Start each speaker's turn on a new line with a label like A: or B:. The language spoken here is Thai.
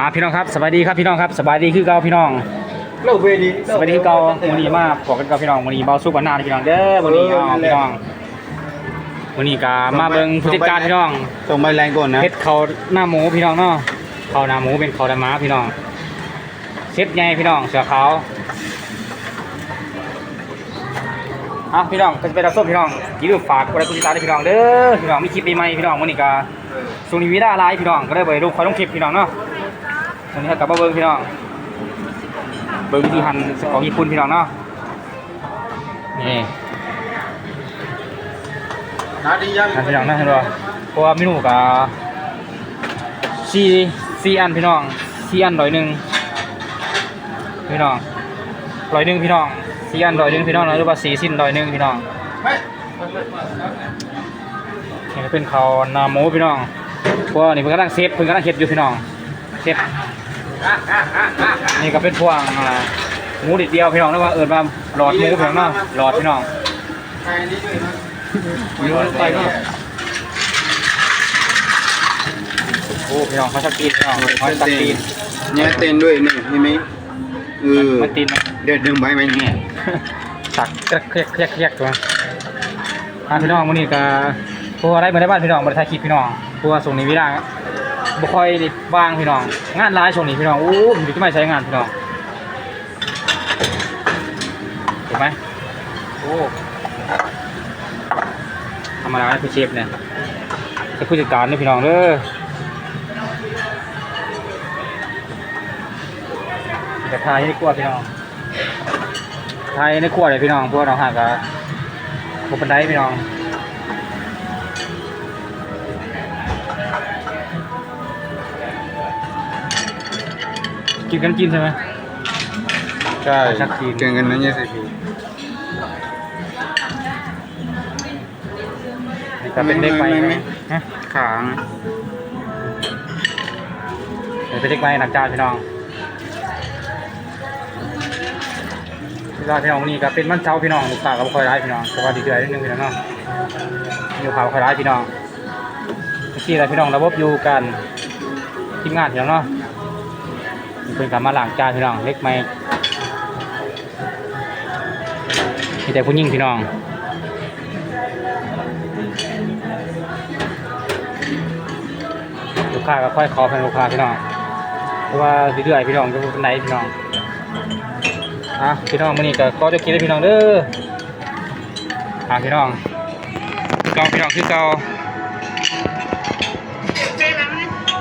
A: อ่าพี่น้องครับสบายดีครับพี่น้องครับสบายดีคือเก่าพี่น้อง
B: เลิกเวดี
A: สบายดีคือเก่ามื้อนี้มาพบกันกับพี่น้องมื้อนี้เบาสู้กันหน้าพี่น้องเด้อมื้อนี้เอาพี่น้องมื้อนี้ก็มาเบิ่งผู้จัดการพี่น้อง
B: ส่งใบแรงก่อนนะ
A: เฮ็ดเขาหน้าหมูพี่น้องเนาะเขาหน้าหมูเป็นเขาดำม้าพี่น้องเซ็ตใหญ่พี่น้องเสือขาวอะพี่น้องก็จะไปรับส้มพี่น้องอย่าลืมฝากกดไลค์กดติดตามด้วยพี่น้องเด้อพี่น้องมีคลิปใหม่ๆพี่น้องมื้อนี้ก็ส่งนิวิดาไลฟ์พี่น้องก็ได้ไปรูปคอยลงคลิปพี่น้องเนาะ วันนี้ก็กลับมาเบิ่งพี่น้อง เบิ่งวิธีหั่นของญี่ปุ่นพี่น้องเนาะ นี่
B: นาดียัง
A: อันพี่น้องนะเห็นบ่เพราะว่าเมนูก็สี่สี่อันพี่น้องสี่อันร้อยหนึ่งพี่น้องร้อยหนึ่งพี่น้องสี่อันร้อยหนึ่งพี่น้องหรือว่าสีสิ้นร้อยหนึ่งพี่น้องนี่เป็นข้านาหมูพี่น้องเพราะว่านี่เพิ่นกำลังเซฟเพิ่นกำลังเฮ็ดอยู่พี่น้องเซฟ นี่ก็เป็นพวงอ่าหมูดิดเดียวพี่น้องแล้วว่าเอิ้นว่าหลอดหมูพี่น้องเนาะหลอดพี่น้อง
B: ใครนี่ด้วยนะ
A: อยู่ไปเนาะโอ้พี่น้องเขาชักตีนพี่น้องเขาชักตีน
B: เนี่ยเต้นด้วยนี่นี่ไหมเออ
A: มันตีนไหม
B: เดี๋ยวดึงใบไหมเนี่ย
A: สักเครียกเครียกเครียกเครียกตัวอ่าพี่น้องมื้อนี้ก็พวกอะไรมาได้บ้านพี่น้องมาถ่ายคลิปพี่น้องพวกส่งนี้วิลา บ่ค่อยได้ว่างพี่น้อง งานหลายช่วงนี้พี่น้องโอ้ผมจะไม่ใช้งานพี่น้องเห็นไหมโอ้ธรรมดาไม่ผู้เชฟเนี่ยเป็นผู้จัดการเนี่ยพี่น้องเด้อจะทายให้กลัวพี่น้องไทยในครัวเลยพี่น้องพวกเราหากะพวกบันไดพี่น้อง กินกันกินใช่ไหม
B: ใช่
A: ชักตีน
B: เก่งกันนะเนี่ยสิพี่
A: นี่ก็เป็นเด็กใหม่ไหมฮะ
B: ขาง
A: เดี๋ยวเป็นเด็กใหม่หนักจ้าพี่น้องพี่น้องพี่น้องวันนี้ก็เป็นมันเช้าพี่น้องลูกค้าก็บ่ค่อยร้ายพี่น้องเพราะว่าดีเดือยนิดนึงพี่น้องเนาะมีลูกค้าบ่ค่อยร้ายพี่น้องที่อะไรพี่น้องระบบอยู่กันทีมงานพี่น้องเนาะมี เป็นกามาล้างจานพี่น้องเล็กไหมมีแต่ผู้หญิงพี่น้องลูกค้าก็ค่อยขอเป็นลูกค้าพี่น้องเพราะว่าเรื่อยๆพี่น้องจะเป็นไหนพี่น้องอะพี่น้องมื้อนี้ก็ขอจะกินให้พี่น้องเด้ออะพี่น้องเก่าพี่น้องคือเก่า